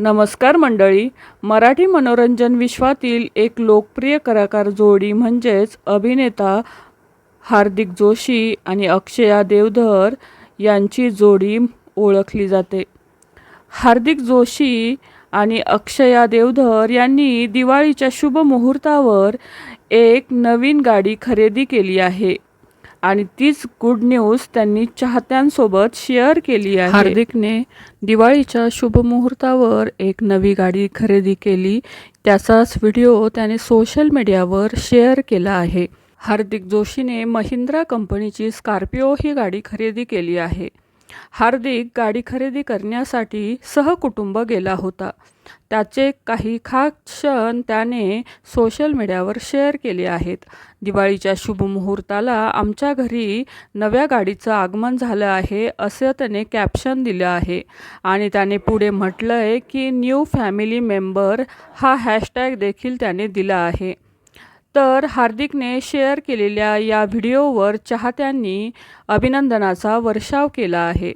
नमस्कार मंडळी. मराठी मनोरंजन विश्वातील एक लोकप्रिय कलाकार जोडी म्हणजेच अभिनेता हार्दिक जोशी आणि अक्षया देवधर यांची जोडी ओळखली जाते. हार्दिक जोशी आणि अक्षया देवधर यांनी दिवाळीच्या शुभ मुहूर्तावर एक नवीन गाडी खरेदी केली आहे. आणि तीच गुड न्यूज त्यांनी चाहत्यांसोबत शेअर केली आहे. हार्दिकने दिवाळीच्या शुभमुहूर्तावर एक नवी गाडी खरेदी केली. त्याचाच व्हिडिओ त्याने सोशल मीडियावर शेअर केला आहे. हार्दिक जोशीने महिंद्रा कंपनीची स्कॉर्पिओ ही गाडी खरेदी केली आहे. हार्दिक गाडी खरेदी करण्यासाठी सहकुटुंब गेला होता. त्याचे काही खास क्षण त्याने सोशल मीडियावर शेअर केले आहेत. दिवाळीच्या शुभ मुहूर्ताला आमच्या घरी नव्या गाडीचं आगमन झालं आहे असं त्याने कॅप्शन दिलं आहे. आणि त्याने पुढे म्हटलं आहे की न्यू फॅमिली मेंबर हा हॅशटॅग देखील त्याने दिला आहे. तर हार्दिकने शेअर केलेल्या या व्हिडिओवर चाहत्यांनी अभिनंदनाचा वर्षाव केला आहे.